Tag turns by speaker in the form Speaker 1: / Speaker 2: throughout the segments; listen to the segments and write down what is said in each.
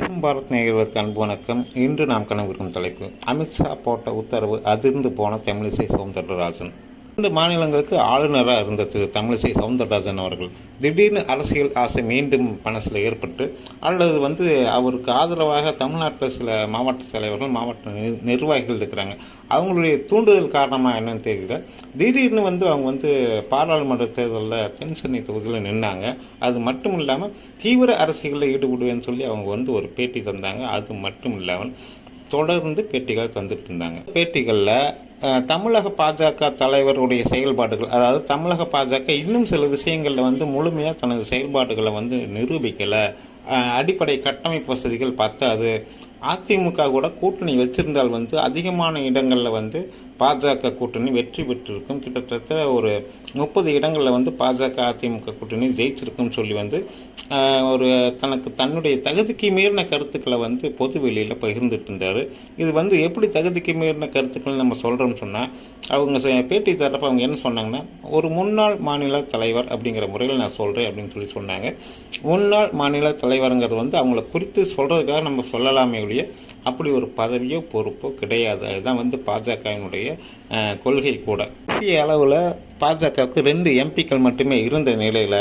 Speaker 1: பேசும் பாரத் நேயர்களுக்கு அன்பு வணக்கம். இன்று நாம் கணவிருக்கும் தலைப்பு அமித்ஷா போட்ட உத்தரவு அதிர்ந்து போன தமிழிசை சவுந்தரராஜன். இந்த மாநிலங்களுக்கு ஆளுநராக இருந்த திரு தமிழிசை சவுந்தரராஜன் அவர்கள் திடீர்னு அரசியல் ஆசை மீண்டும் மனசில் ஏற்பட்டு அல்லது வந்து அவருக்கு ஆதரவாக தமிழ்நாட்டில் சில மாவட்ட தலைவர்கள் மாவட்ட நிர்வாகிகள் இருக்கிறாங்க. அவங்களுடைய தூண்டுதல் காரணமாக என்னன்னு தெரியல. திடீர்னு வந்து அவங்க வந்து பாராளுமன்ற தேர்தலில் தென்சென்னை தொகுதியில் நின்னாங்க. அது மட்டும் இல்லாமல் தீவிர அரசியலில் ஈடுபடுவேன்னு சொல்லி அவங்க வந்து ஒரு பேட்டி தந்தாங்க. அது மட்டும் இல்லாமல் தொடர்ந்து பேட்டிகள் தந்துட்டு இருந்தாங்க. பேட்டிகளில் தமிழக பாஜக தலைவருடைய செயல்பாடுகள் அதாவது தமிழக பாஜக இன்னும் சில விஷயங்களில் வந்து முழுமையாக தனது செயல்பாடுகளை வந்து நிரூபிக்கலை. அடிப்படை கட்டமைப்பு வசதிகள் பத்தாது. அதிமுக கூட கூட்டணி வச்சிருந்தால் வந்து அதிகமான இடங்களில் வந்து பாஜக கூட்டணி வெற்றி பெற்றிருக்கும். கிட்டத்தட்ட ஒரு முப்பது இடங்களில் வந்து பாஜக அதிமுக கூட்டணி ஜெயிச்சிருக்கும்னு சொல்லி வந்து ஒரு தனக்கு தன்னுடைய தகுதிக்கு மீறின கருத்துக்களை வந்து பொது வெளியில் பகிர்ந்துட்டு இருந்தார். இது வந்து எப்படி தகுதிக்கு மீறின கருத்துக்கள் நம்ம சொல்கிறோம்னு சொன்னால் அவங்க பேட்டி தரப்ப அவங்க என்ன சொன்னாங்கன்னா ஒரு முன்னாள் மாநில தலைவர் அப்படிங்கிற முறையில் நான் சொல்கிறேன் அப்படின்னு சொல்லி சொன்னாங்க. முன்னாள் மாநில தலைவருங்கிறது வந்து அவங்கள குறித்து சொல்கிறதுக்காக நம்ம சொல்லலாமே ஒழிய அப்படி ஒரு பதவியோ பொறுப்போ கிடையாது. அதுதான் வந்து பாஜகவினுடைய அஹ், கொள்கை கூட. பெரிய அளவில் பாஜகவுக்கு ரெண்டு எம்பிக்கள் மட்டுமே இருந்த நிலையில்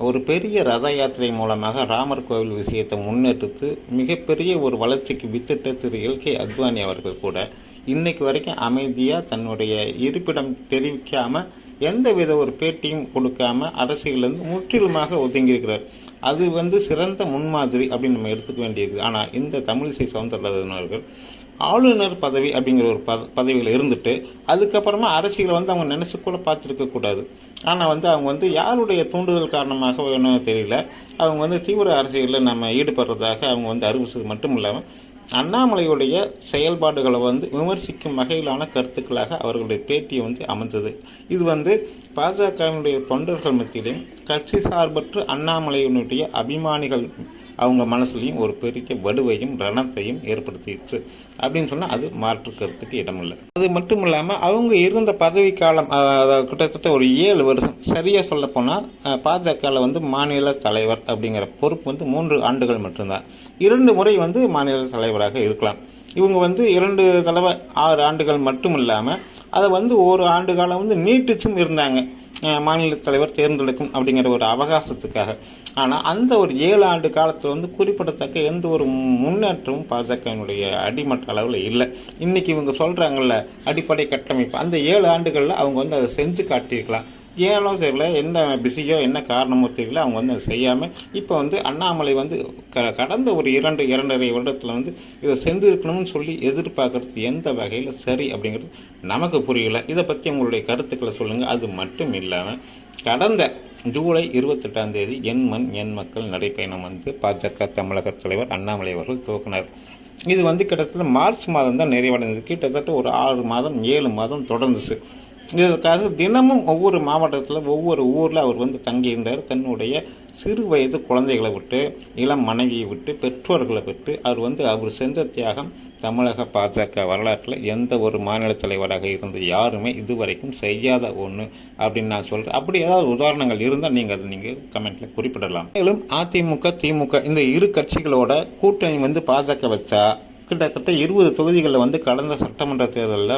Speaker 1: ஒரு பெரிய ரத யாத்திரை மூலமாக ராமர் கோவில் விஷயத்தை முன்னெடுத்து மிகப்பெரிய ஒரு வளர்ச்சிக்கு வித்திட்ட திரு எல்கே அத்வானி அவர்கள் கூட இன்னைக்கு வரைக்கும் அமைதியாக தன்னுடைய இருப்பிடம் தெரிவிக்காமல் எந்தவித ஒரு பேட்டியும் கொடுக்காம அரசியலிருந்து முற்றிலுமாக ஒதுங்கியிருக்கிறார். அது வந்து சிறந்த முன்மாதிரி அப்படின்னு நம்ம எடுத்துக்க வேண்டியது ஆனால் இந்த தமிழிசை சவுந்தரராஜன் அவர்கள் ஆளுநர் பதவி அப்படிங்கிற ஒரு பத பதவியில் இருந்துட்டு அதுக்கப்புறமா அரசியலை வந்து அவங்க நினச்சி கூட பார்த்துருக்கக்கூடாது ஆனால் வந்து அவங்க வந்து யாருடைய தூண்டுதல் காரணமாக வேணும்னு தெரியல. அவங்க வந்து தீவிர அரசியலில் நம்ம ஈடுபடுறதாக அவங்க வந்து அறிவிச்சது மட்டும் இல்லாமல் அண்ணாமலையுடைய செயல்பாடுகளை வந்து விமர்சிக்கும் வகையிலான கருத்துக்களாக அவர்களுடைய பேட்டி வந்து அமைந்தது. இது வந்து பாஜகவினுடைய தொண்டர்கள் மத்தியிலும் கட்சி சார்பற்று அண்ணாமலையினுடைய அபிமானிகள் அவங்க மனசுலையும் ஒரு பெரிய வடுவையும் ரணத்தையும் ஏற்படுத்திடுச்சு. அப்படின்னு சொன்னால் அது மாற்று கருத்துக்கு இடமில்லை. அது மட்டும் இல்லாமல் அவங்க இருந்த பதவி காலம் கிட்டத்தட்ட ஒரு ஏழு வருஷம். சரியாக சொல்ல போனால் பாஜகவில் வந்து மாநில தலைவர் அப்படிங்கிற பொறுப்பு வந்து மூன்று ஆண்டுகள் மட்டும்தான். இரண்டு முறை வந்து மாநில தலைவராக இருக்கலாம். இவங்க வந்து இரண்டு தடவை ஆறு ஆண்டுகள் மட்டும் இல்லாமல் அதை வந்து ஒரு ஆண்டு காலம் வந்து நீட்டிச்சும் இருந்தாங்க. மாநில தலைவர் தேர்ந்தெடுக்கும் அப்படிங்கிற ஒரு அவகாசத்துக்காக. ஆனால் அந்த ஒரு ஏழு ஆண்டு காலத்தில் வந்து குறிப்பிடத்தக்க எந்த ஒரு முன்னேற்றமும் பாஜகவினுடைய அடிமட்ட அளவில் இல்லை. இன்றைக்கி இவங்க சொல்கிறாங்கல்ல அடிப்படை கட்டமைப்பு. அந்த ஏழு ஆண்டுகளில் அவங்க வந்து அதை செஞ்சு காட்டியிருக்கலாம். ஏனோ தெரியல என்ன பிஸியோ என்ன காரணமோ தெரியல அவங்க வந்து அதை செய்யாமல் இப்போ வந்து அண்ணாமலை வந்து க கடந்த ஒரு இரண்டு இரண்டரை வருடத்தில் வந்து இதை செஞ்சுருக்கணும்னு சொல்லி எதிர்பார்க்கறது எந்த வகையில் சரி அப்படிங்கிறது நமக்கு புரியல. இதை பற்றி உங்களுடைய கருத்துக்களை சொல்லுங்கள் அது மட்டும் இல்லாமல் கடந்த ஜூலை இருபத்தெட்டாம் தேதி என் மண் என் மக்கள் நடைப்பயணம் வந்து பாஜக தமிழக தலைவர் அண்ணாமலை அவர்கள் துவக்கினார். இது வந்து கிட்டத்தட்ட மார்ச் மாதம் தான் நிறைவடைந்தது. கிட்டத்தட்ட ஒரு ஆறு மாதம் ஏழு மாதம் தொடர்ந்துச்சு. இதற்காக தினமும் ஒவ்வொரு மாவட்டத்தில் ஒவ்வொரு ஊரில் அவர் வந்து தங்கியிருந்தார். தன்னுடைய சிறு வயது குழந்தைகளை விட்டு இளம் மனைவியை விட்டு பெற்றோர்களை விட்டு அவர் வந்து அவர் செஞ்ச தியாகம் தமிழக பாஜக வரலாற்றில் எந்த ஒரு மாநில தலைவராக இருந்த யாருமே இதுவரைக்கும் செய்யாத ஒன்று அப்படின்னு நான் சொல்கிறேன் அப்படி ஏதாவது உதாரணங்கள் இருந்தால் நீங்கள் அதை நீங்கள் கமெண்ட்டில் குறிப்பிடலாம். மேலும் அதிமுக திமுக இந்த இரு கட்சிகளோட கூட்டணி வந்து பாஜக வச்சா கிட்டத்தட்ட இருபது தொகுதிகளில் வந்து கடந்த சட்டமன்ற தேர்தலில்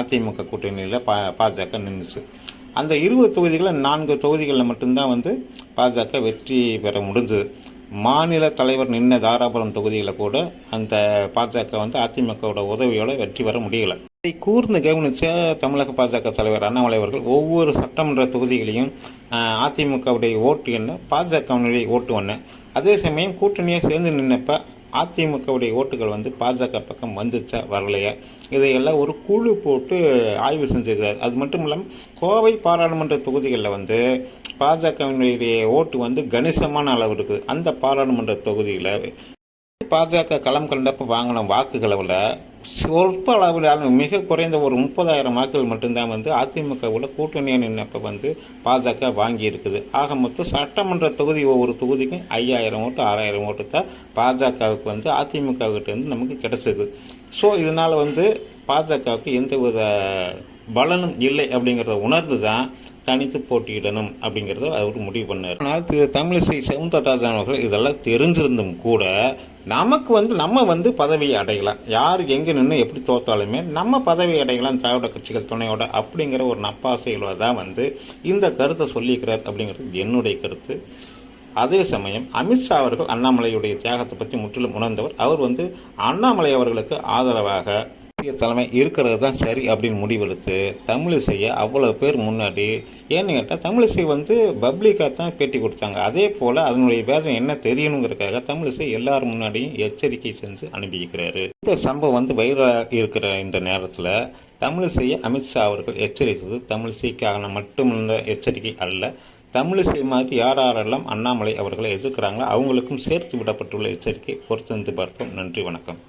Speaker 1: அதிமுக கூட்டணியில் பா பாஜக நின்றுச்சு அந்த இருபது தொகுதிகளில் நான்கு தொகுதிகளில் மட்டும்தான் வந்து பாஜக வெற்றி பெற முடிஞ்சது. மாநில தலைவர் நின்ன தாராபுரம் தொகுதியில் கூட அந்த பாஜக வந்து அதிமுகவோட உதவியோட வெற்றி பெற முடியலை. இதை கூர்ந்து கவனித்த தமிழக பாஜக தலைவர் அண்ணாமலை அவர்கள் ஒவ்வொரு சட்டமன்ற தொகுதிகளையும் அதிமுகவுடைய ஓட்டு என்ன பாஜகவினுடைய ஓட்டு ஒன்று அதே சமயம் கூட்டணியாக சேர்ந்து நின்னப்ப அதிமுகவுடைய ஓட்டுகள் வந்து பாஜக பக்கம் வந்துச்சா வரலையா? இதையெல்லாம் ஒரு குழு போட்டு ஆய்வு செஞ்சுக்கிறார் அது மட்டும் இல்லாமல் கோவை பாராளுமன்ற தொகுதிகளில் வந்து பாஜகவினுடைய ஓட்டு வந்து கணிசமான அளவு இருக்குது. அந்த பாராளுமன்ற தொகுதியில் பாஜக களம் கண்டப்ப வாங்கின வாக்குகளவில் சொற்ப அளவிலான மிக குறைந்த ஒரு முப்பதாயிரம் வாக்குகள் மட்டும்தான் வந்து அதிமுகவோட கூட்டணியாக நின்னப்ப வந்து பாஜக வாங்கி இருக்குது ஆக மொத்தம் சட்டமன்ற தொகுதி ஒவ்வொரு தொகுதிக்கும் ஐயாயிரம் ஓட்டு ஆறாயிரம் ஓட்டு தான் பாஜகவுக்கு வந்து அதிமுக கிட்ட நமக்கு கிடச்சிருக்கு. ஸோ இதனால் வந்து பாஜகவுக்கு எந்த வித பலனும் இல்லை அப்படிங்கிறத உணர்ந்து தான் தனித்து போட்டியிடணும் அப்படிங்கிறத அவர் முடிவு பண்ணார். ஆனால் திரு தமிழிசை சவுந்தரராஜன் அவர்கள் இதெல்லாம் தெரிஞ்சிருந்தும் கூட நமக்கு வந்து நம்ம வந்து பதவியை அடையலாம் யார் எங்கே நின்று எப்படி தோத்தாலுமே நம்ம பதவி அடையலாம் திராவிட கட்சிகள் துணையோட அப்படிங்கிற ஒரு நப்பாசையில் தான் வந்து இந்த கருத்தை சொல்லியிருக்கிறார் அப்படிங்கிறது என்னுடைய கருத்து. அதே சமயம் அமித்ஷா அவர்கள் அண்ணாமலையுடைய தியாகத்தை பற்றி முற்றிலும் உணர்ந்தவர். அவர் வந்து அண்ணாமலை அவர்களுக்கு ஆதரவாக இந்திய தலைமை இருக்கிறது தான் சரி அப்படின்னு முடிவெடுத்து தமிழிசையை அவ்வளோ பேர் முன்னாடி ஏன்னு கேட்டால் தமிழிசை வந்து பப்ளிக்காக தான் பேட்டி கொடுத்தாங்க. அதே போல் அதனுடைய வேதனை என்ன தெரியணுங்கிறதுக்காக தமிழிசை எல்லாரும் முன்னாடியும் எச்சரிக்கை செஞ்சு அனுப்பியிருக்கிறாரு. இந்த சம்பவம் வந்து வைரலாக இருக்கிற இந்த நேரத்தில் தமிழிசையை அமித்ஷா அவர்கள் எச்சரித்தது தமிழிசைக்கான மட்டுமல்ல எச்சரிக்கை அல்ல. தமிழிசை மாதிரி யார் யாரெல்லாம் அண்ணாமலை அவர்களை எதிர்க்கிறாங்களோ அவங்களுக்கும் சேர்த்து விடப்பட்டுள்ள எச்சரிக்கை பொறுத்திருந்து பார்ப்போம். நன்றி வணக்கம்.